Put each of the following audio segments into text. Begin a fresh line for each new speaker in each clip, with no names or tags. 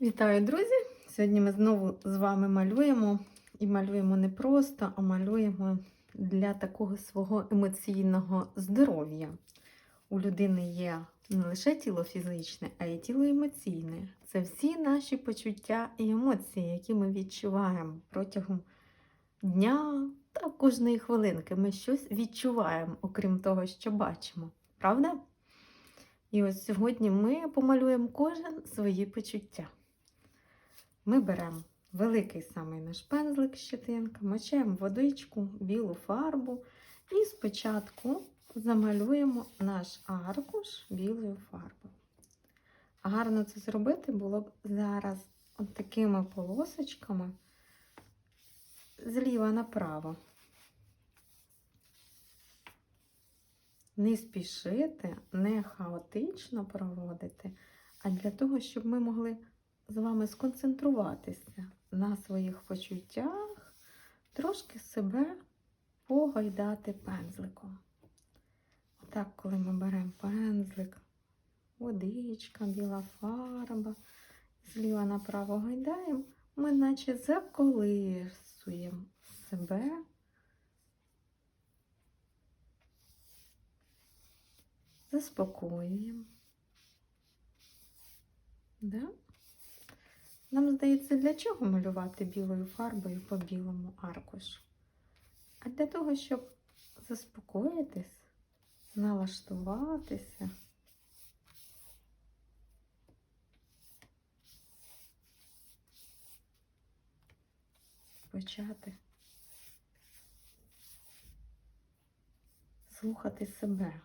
Вітаю, друзі! Сьогодні ми знову з вами малюємо. І малюємо не просто, а малюємо для такого свого емоційного здоров'я. У людини є не лише тіло фізичне, а й тіло емоційне. Це всі наші почуття і емоції, які ми відчуваємо протягом дня та кожної хвилинки. Ми щось відчуваємо, окрім того, що бачимо. Правда? І ось сьогодні ми помалюємо кожен свої почуття. Ми беремо великий самий наш пензлик щетинка, мочаємо водичку, білу фарбу і спочатку замалюємо наш аркуш білою фарбою. Гарно це зробити було б зараз от такими полосочками зліва направо. Не спішити, не хаотично проводити, а для того, щоб ми могли з вами сконцентруватися на своїх почуттях, трошки себе погойдати пензликом. Отак, коли ми беремо пензлик, водичка, біла фарба, зліва направо гойдаємо, ми наче заколисуємо себе. Заспокоюємо. Да? Нам здається, для чого малювати білою фарбою по білому аркушу? А для того, щоб заспокоїтись, налаштуватися. Почати слухати себе.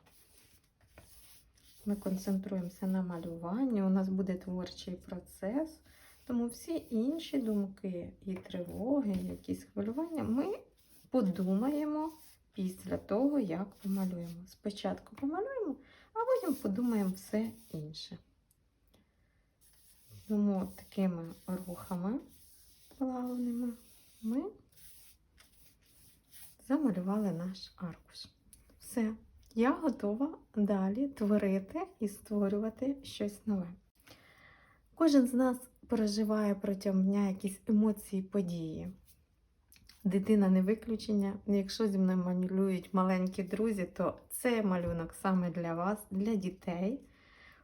Ми концентруємося на малюванні, у нас буде творчий процес. Тому всі інші думки і тривоги, якісь хвилювання, ми подумаємо після того, як помалюємо. Спочатку помалюємо, а потім подумаємо все інше. Тому такими рухами плавними ми замалювали наш аркуш. Все, я готова далі творити і створювати щось нове. Кожен з нас переживає протягом дня якісь емоції, події. Дитина не виключення. Якщо зі мною малюють маленькі друзі, то це малюнок саме для вас, для дітей.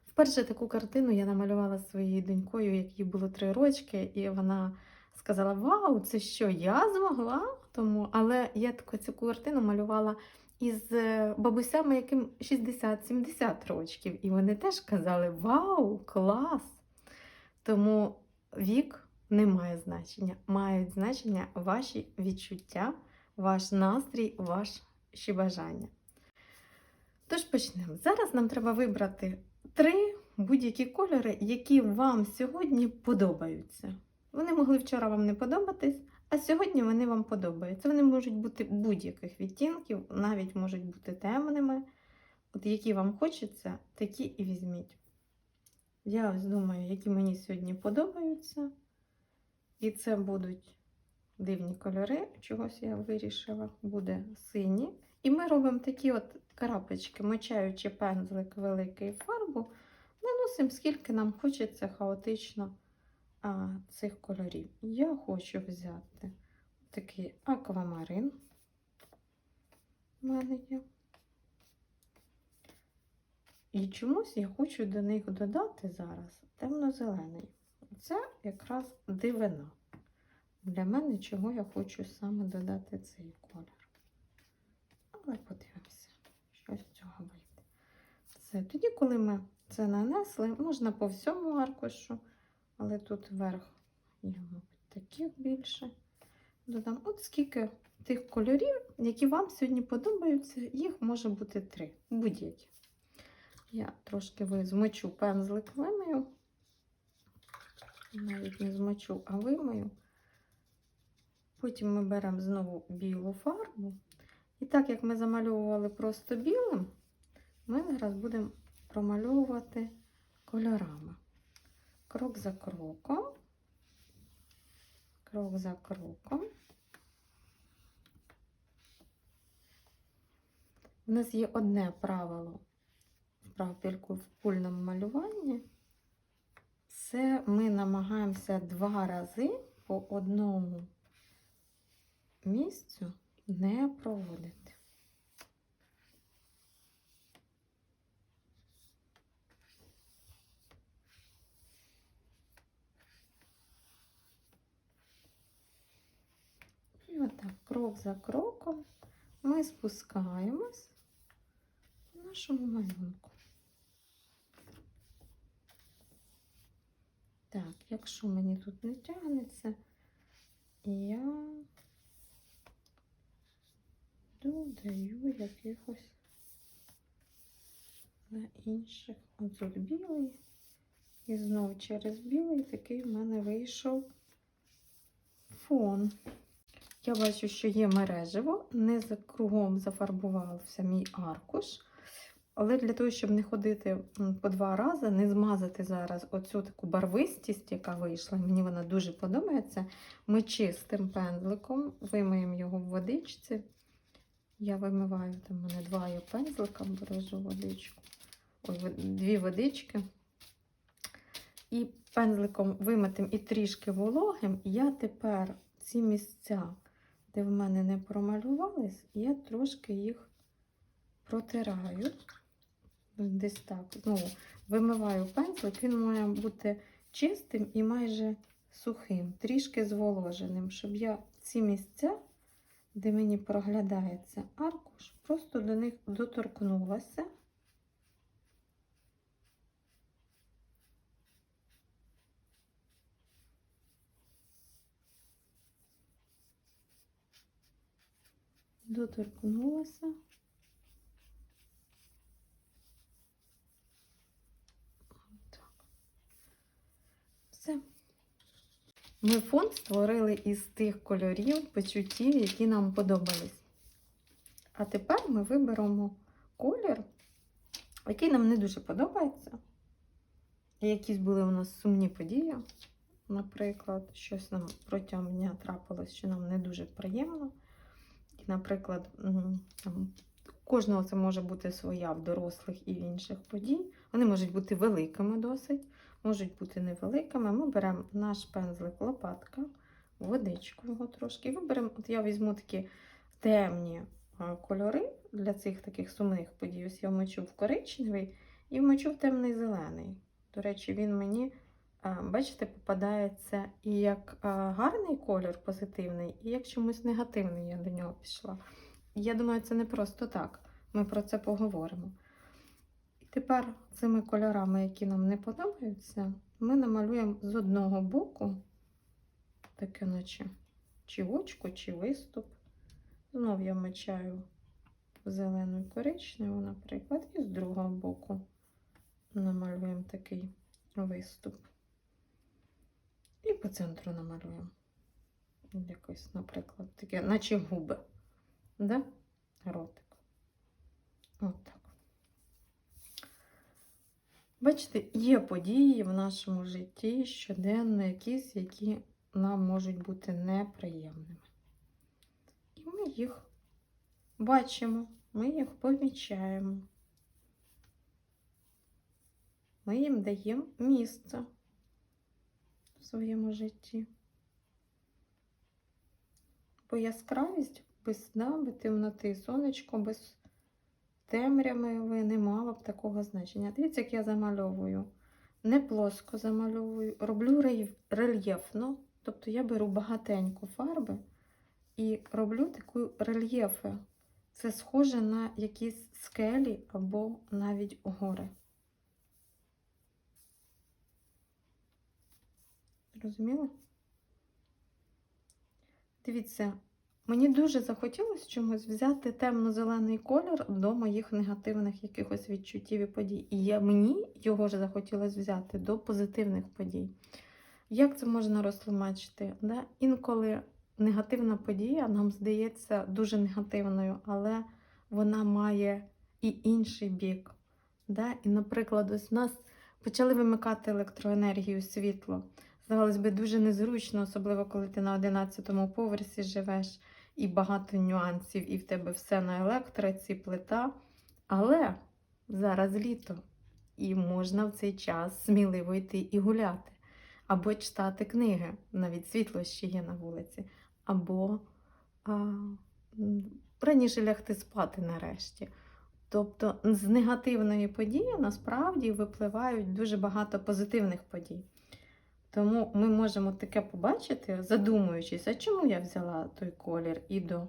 Вперше таку картину я намалювала своєю донькою, якій було три рочки, і вона сказала: Вау, це що, я змогла? Тому, Але я таку цю картину малювала із е, бабусями, яким 60-70 років. І вони теж казали: Вау, клас! Тому вік не має значення. Мають значення ваші відчуття, ваш настрій, ваші бажання. Тож почнемо. Зараз нам треба вибрати три будь-які кольори, які вам сьогодні подобаються. Вони могли вчора вам не подобатись, а сьогодні вони вам подобаються. Вони можуть бути будь-яких відтінків, навіть можуть бути темними. От які вам хочеться, такі і візьміть. Я ось думаю, які мені сьогодні подобаються. І це будуть дивні кольори. Чогось я вирішила, буде сині. І ми робимо такі от крапочки, мочаючи пензлик великий фарбу, наносимо, скільки нам хочеться хаотично а, цих кольорів. Я хочу взяти такий аквамарин. У мене є. І чомусь я хочу до них додати зараз темно-зелений. Це якраз дивина. Для мене, чого я хочу саме додати цей колір. Але подивимося, що з цього вийде. Все. Тоді, коли ми це нанесли, можна по всьому аркушу, але тут вверх є, мабуть, таких більше. Додам от скільки тих кольорів, які вам сьогодні подобаються, їх може бути три, будь-які. Я трошки змочу пензлик вимию. Навіть не змочу, а вимию. Потім ми беремо знову білу фарбу. І так як ми замальовували просто білим, ми зараз будемо промальовувати кольорами. Крок за кроком, крок за кроком. У нас є одне правило в правильку в пульному малюванні. це ми намагаємося два рази по одному місцю не проводити. І отак, крок за кроком, ми спускаємось в нашому малюнку. Так, якщо мені тут не тягнеться, я додаю якихось на інших. От тут білий. І знову через білий такий в мене вийшов фон. Я бачу, що є мережево, не за кругом зафарбувався мій аркуш. Але для того, щоб не ходити по два рази, не змазати зараз оцю таку барвистість, яка вийшла, мені вона дуже подобається. Ми чистим пензликом вимиємо його в водичці. Я вимиваю, там у мене два є пензлика, бережу водичку. Ой, дві водички. І пензликом вимитим і трішки вологим, я тепер ці місця, де в мене не промалювались, я трошки їх протираю. Десь так. Знову вимиваю пензлик, він має бути чистим і майже сухим, трішки зволоженим, щоб я ці місця, де мені проглядається аркуш, просто до них доторкнулася. Доторкнулася. Так. Все. Ми фон створили із тих кольорів, почуттів, які нам подобались. А тепер ми виберемо колір, який нам не дуже подобається. Якісь були у нас сумні події. Наприклад, щось нам протягом дня трапилось, що нам не дуже приємно. І, наприклад, там, кожного це може бути своя в дорослих і в інших подій. Вони можуть бути великими досить, можуть бути невеликими. Ми беремо наш пензлик лопатка, водичку його трошки. Виберемо, от я візьму такі темні кольори для цих таких сумних подій. Ось я вмочу в коричневий і вмочу в темний зелений. До речі, він мені, бачите, попадається і як гарний колір позитивний, і як чомусь негативний я до нього пішла. Я думаю, це не просто так. Ми про це поговоримо. Тепер цими кольорами, які нам не подобаються, ми намалюємо з одного боку, таке наче чи очко, чи виступ. Знов я мечаю в зелену і коричневу, наприклад, і з другого боку намалюємо такий виступ. І по центру намалюємо. Якось, наприклад, таке, наче губи. Да? Ротик. От так. Бачите, є події в нашому житті щоденно якісь, які нам можуть бути неприємними. І ми їх бачимо, ми їх помічаємо. Ми їм даємо місце в своєму житті. Бо яскравість без сна, темноти, сонечко, без темряви не мало б такого значення. Дивіться, як я замальовую. Не плоско замальовую, роблю рельєфно. Тобто я беру багатенько фарби і роблю таку рельєфи. Це схоже на якісь скелі або навіть гори. Розуміли? Дивіться, мені дуже захотілося чомусь взяти темно-зелений колір до моїх негативних якихось відчуттів і подій. І я, мені його ж захотілося взяти до позитивних подій. Як це можна розтлумачити? Да? Інколи негативна подія нам здається дуже негативною, але вона має і інший бік. Да? І, наприклад, ось в нас почали вимикати електроенергію, світло. Здавалось би, дуже незручно, особливо коли ти на 11-му поверсі живеш і багато нюансів, і в тебе все на електриці, плита. Але зараз літо, і можна в цей час сміливо йти і гуляти. або читати книги, навіть світло ще є на вулиці, або а, раніше лягти спати нарешті. Тобто з негативної події насправді випливають дуже багато позитивних подій. Тому ми можемо таке побачити, задумуючись, а чому я взяла той колір і до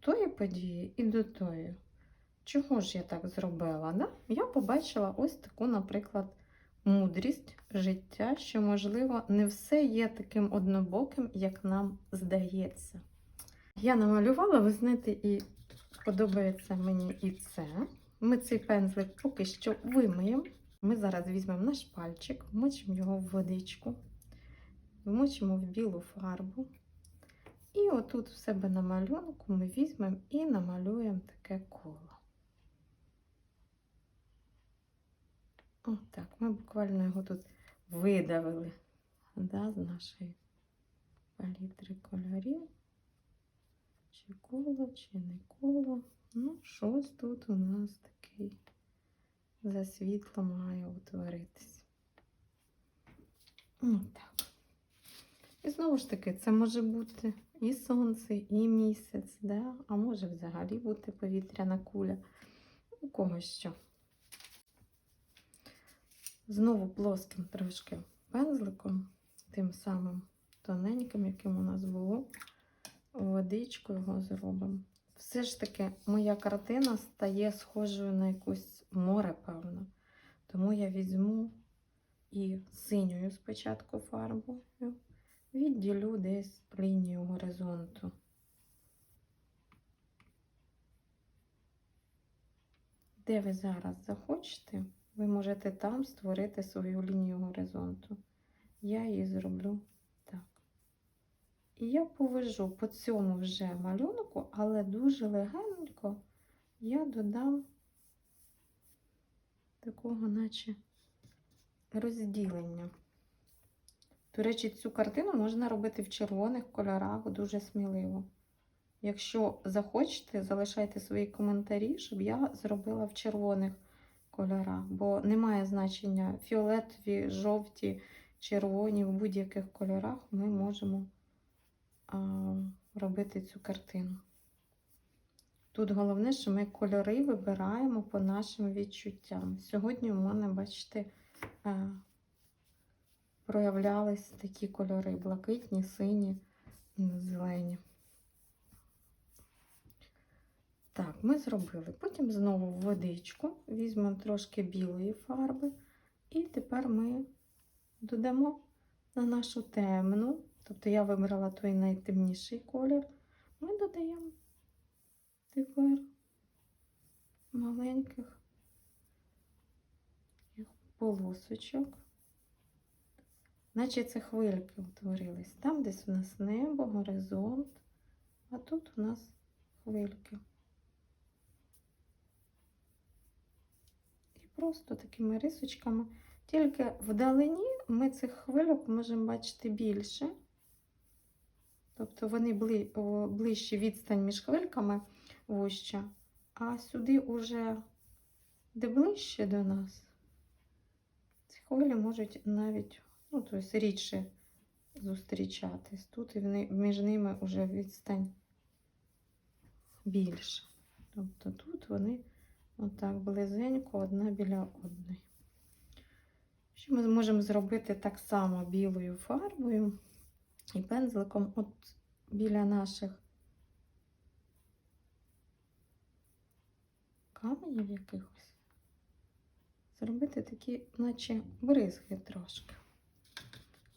тої події, і до тої. Чого ж я так зробила? Да? Я побачила ось таку, наприклад, мудрість життя, що, можливо, не все є таким однобоким, як нам здається. Я намалювала, ви знаєте, і подобається мені і це. Ми цей пензлик поки що вимиємо. Ми зараз візьмемо наш пальчик, вмочимо його в водичку, вмочимо в білу фарбу. І отут в себе на малюнку ми візьмемо і намалюємо таке коло. Отак, ми буквально його тут видавили да, з нашої палітри кольорів. Чи коло, чи не коло. Ну, щось тут у нас такий за світло має утворитись. Отак. І знову ж таки, це може бути і сонце, і місяць, да? а може взагалі бути повітряна куля. У когось що. Знову плоским трошки пензликом, тим самим тоненьким, яким у нас було, водичку його зробимо. Все ж таки, моя картина стає схожою на якусь море, певно. Тому я візьму і синьою спочатку фарбою, відділю десь лінію горизонту. Де ви зараз захочете, ви можете там створити свою лінію горизонту. Я її зроблю так. І я повежу по цьому вже малюнку, але дуже легенько я додам такого, наче розділення. До речі, цю картину можна робити в червоних кольорах дуже сміливо. Якщо захочете, залишайте свої коментарі, щоб я зробила в червоних кольорах, бо немає значення фіолетові, жовті, червоні, в будь-яких кольорах ми можемо а, робити цю картину. Тут головне, що ми кольори вибираємо по нашим відчуттям. Сьогодні у мене, бачите, проявлялись такі кольори: блакитні, сині, зелені. Так, ми зробили. Потім знову водичку, візьмемо трошки білої фарби, і тепер ми додамо на нашу темну, тобто я вибрала той найтемніший колір, ми додаємо тепер маленьких полосочок. Наче це хвильки утворились. Там десь у нас небо, горизонт, а тут у нас хвильки. І просто такими рисочками. Тільки вдалині ми цих хвильок можемо бачити більше. Тобто вони бли, о, ближче відстань між хвильками вуща, а сюди уже де ближче до нас, ці хвилі можуть навіть ну, тобто рідше зустрічатись. Тут і між ними вже відстань більше. Тобто тут вони отак близенько одна біля одної. Що ми зможемо зробити так само білою фарбою і пензликом от біля наших каменів якихось. Зробити такі, наче бризги трошки.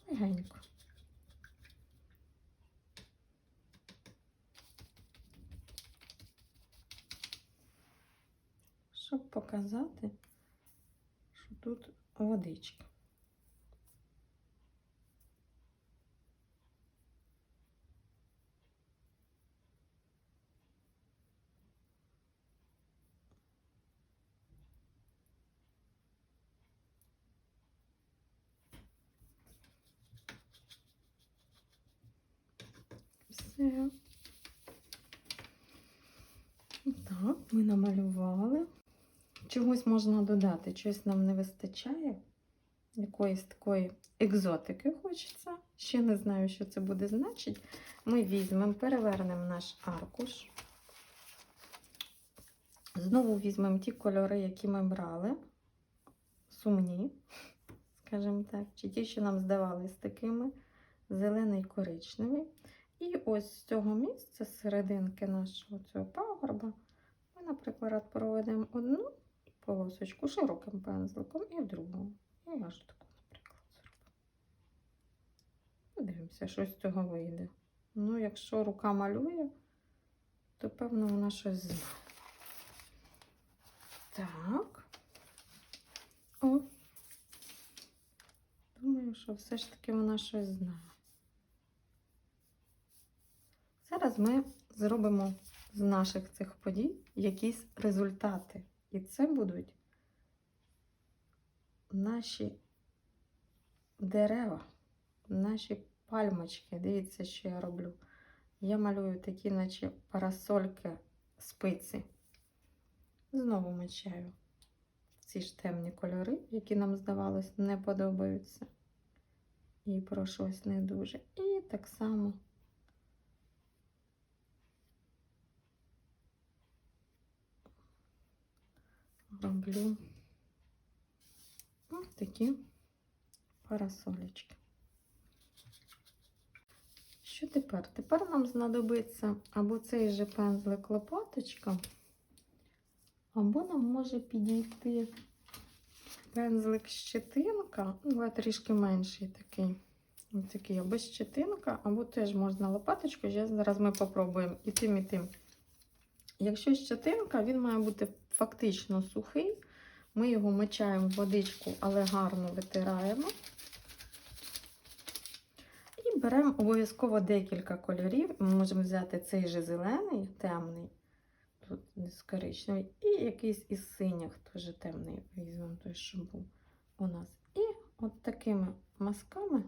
Легенько. Щоб показати, що тут водичка. Все. Так, ми Чогось можна додати, чогось нам не вистачає. якоїсь такої екзотики хочеться. Ще не знаю, що це буде значити. Ми візьмемо, перевернемо наш аркуш. Знову візьмемо ті кольори, які ми брали. Сумні, скажімо так, чи ті, що нам здавались такими зелений коричневий. І ось з цього місця, з серединки нашого цього пагорба, ми, наприклад, проведемо одну полосочку широким пензликом і в другу. І аж таку, наприклад, зробимо. Подивимося, що з цього вийде. Ну, якщо рука малює, то певно вона щось знає. Так. О. Думаю, що все ж таки вона щось знає. Зараз ми зробимо з наших цих подій якісь результати. І це будуть наші дерева, наші пальмочки. Дивіться, що я роблю. Я малюю такі, наче парасольки спиці. Знову мечаю ці ж темні кольори, які нам, здавалось, не подобаються. І про щось не дуже. І так само. Роблю ось такі парасолечки. Що тепер? Тепер нам знадобиться або цей же пензлик лопаточка, або нам може підійти пензлик щетинка, ну, трішки менший такий. Ось такий або щетинка, або теж можна лопаточкою. Зараз ми попробуємо і тим, і тим. Якщо щетинка, він має бути фактично сухий. Ми його мочаємо в водичку, але гарно витираємо. І беремо обов'язково декілька кольорів. Ми можемо взяти цей же зелений, темний, тут десь коричневий, і якийсь із синіх, теж темний, візьмемо той, що був у нас. І от такими мазками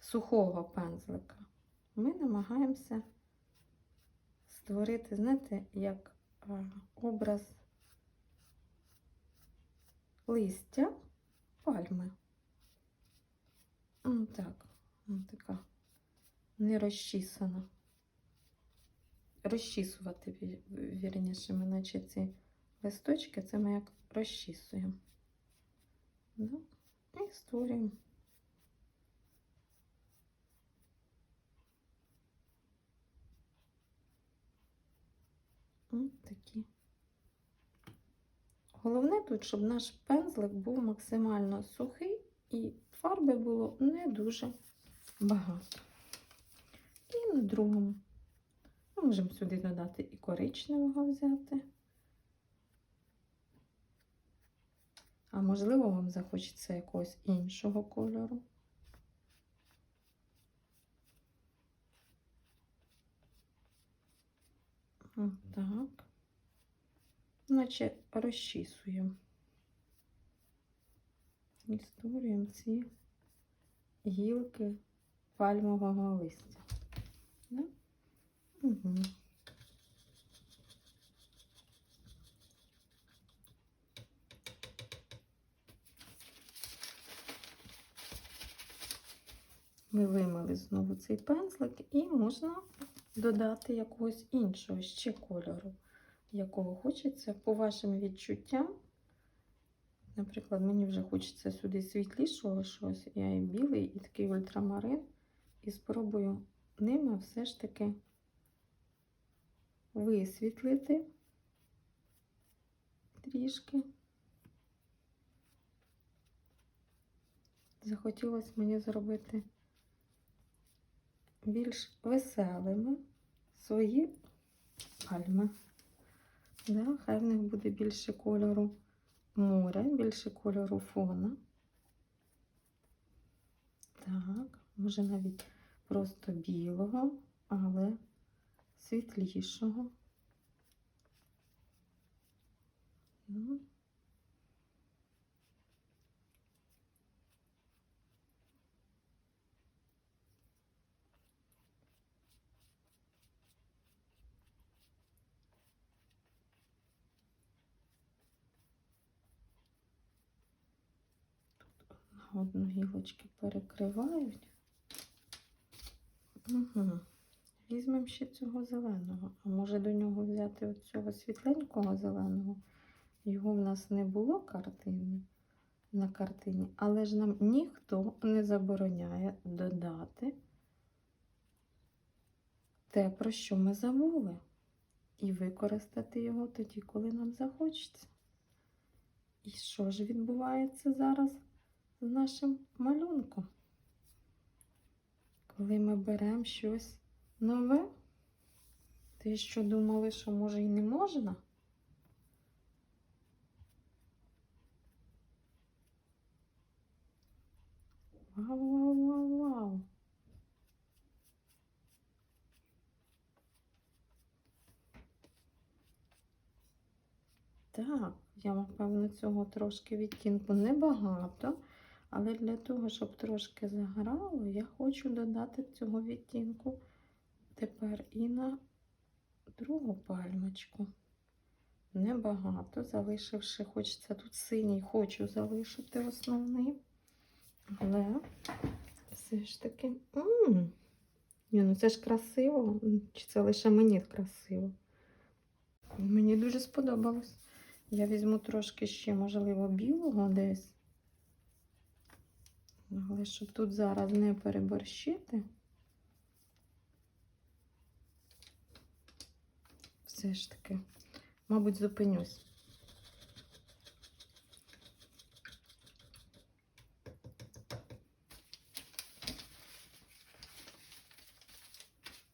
сухого пензлика ми намагаємося створити, знаєте, як образ листя пальми. Так, така не розчісана. Розчісувати, вірніше, ми наче ці листочки, це ми як розчісуємо. Да? І створюємо. Ось такі. Головне тут, щоб наш пензлик був максимально сухий і фарби було не дуже багато. І на другому ми можемо сюди додати і коричневого взяти. А можливо, вам захочеться якогось іншого кольору. Отак. Наче розчісуємо. І створюємо ці гілки пальмового листя. Да? Угу. Ми вимили знову цей пензлик і можна додати якогось іншого ще кольору, якого хочеться по вашим відчуттям. Наприклад, мені вже хочеться сюди світлішого щось. Я і білий, і такий ультрамарин. І спробую ними все ж таки висвітлити трішки. Захотілося мені зробити більш веселими свої пальми. Да, Хай в них буде більше кольору моря, більше кольору фона. Так, може навіть просто білого, але світлішого. Ну, одну гілочки перекривають. Угу. Візьмемо ще цього зеленого. А може до нього взяти от цього світленького зеленого? Його в нас не було картини на картині, але ж нам ніхто не забороняє додати те, про що ми забули, і використати його тоді, коли нам захочеться. І що ж відбувається зараз з нашим малюнком? Коли ми беремо щось нове, те, що думали, що може і не можна. Вау, вау, вау, вау. Так, я, напевно, цього трошки відтінку небагато, але для того, щоб трошки заграло, я хочу додати цього відтінку тепер і на другу пальмочку. Небагато, залишивши, хочеться тут синій, хочу залишити основний. Але все ж таки. Ні, ну це ж красиво. Чи це лише мені красиво? Мені дуже сподобалось. Я візьму трошки ще, можливо, білого десь. Але щоб тут зараз не переборщити. Все ж таки, мабуть, зупинюсь.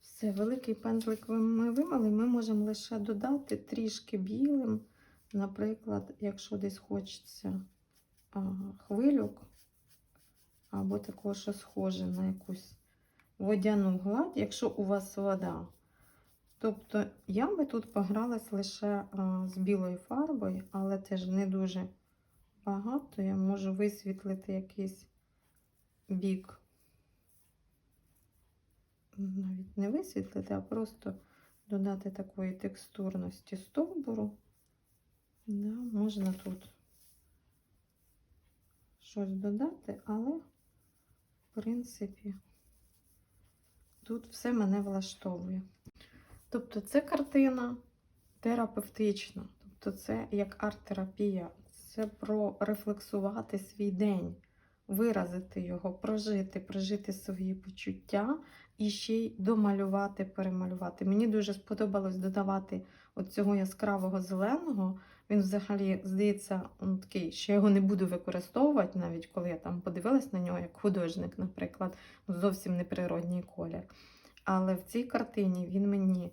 Все, великий пензлик ми вимили, ми можемо лише додати трішки білим. Наприклад, якщо десь хочеться а, хвильок, або такого, що схоже на якусь водяну гладь, якщо у вас вода. Тобто я би тут погралась лише а, з білою фарбою, але теж не дуже багато. Я можу висвітлити якийсь бік. Навіть не висвітлити, а просто додати такої текстурності стовбуру. Да, можна тут щось додати, але, принципі, тут все мене влаштовує. Тобто, це картина терапевтична, тобто, це як арт-терапія, це про рефлексувати свій день, виразити його, прожити, прожити свої почуття і ще й домалювати, перемалювати. Мені дуже сподобалось додавати от цього яскравого зеленого. Він взагалі здається он такий, що я його не буду використовувати, навіть коли я там подивилась на нього як художник, наприклад, ну, зовсім неприродній колір. Але в цій картині він мені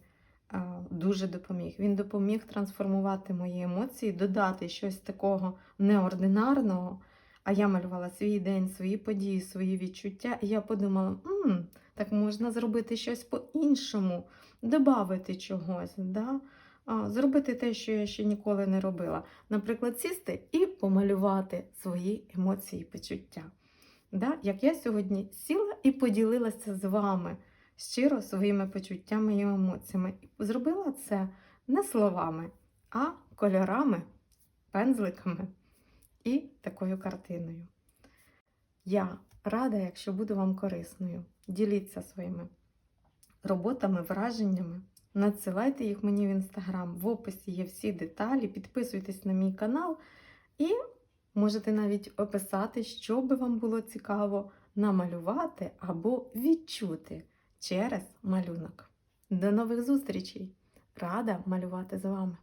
а, дуже допоміг. Він допоміг трансформувати мої емоції, додати щось такого неординарного. А я малювала свій день, свої події, свої відчуття. І я подумала, так можна зробити щось по-іншому, додати чогось. Да? Зробити те, що я ще ніколи не робила. Наприклад, сісти і помалювати свої емоції і почуття. Да? Як я сьогодні сіла і поділилася з вами щиро своїми почуттями і емоціями. І Зробила це не словами, а кольорами, пензликами і такою картиною. Я рада, якщо буду вам корисною. Діліться своїми роботами, враженнями. Надсилайте їх мені в інстаграм. В описі є всі деталі. Підписуйтесь на мій канал і можете навіть описати, що би вам було цікаво намалювати або відчути через малюнок. До нових зустрічей! Рада малювати з вами!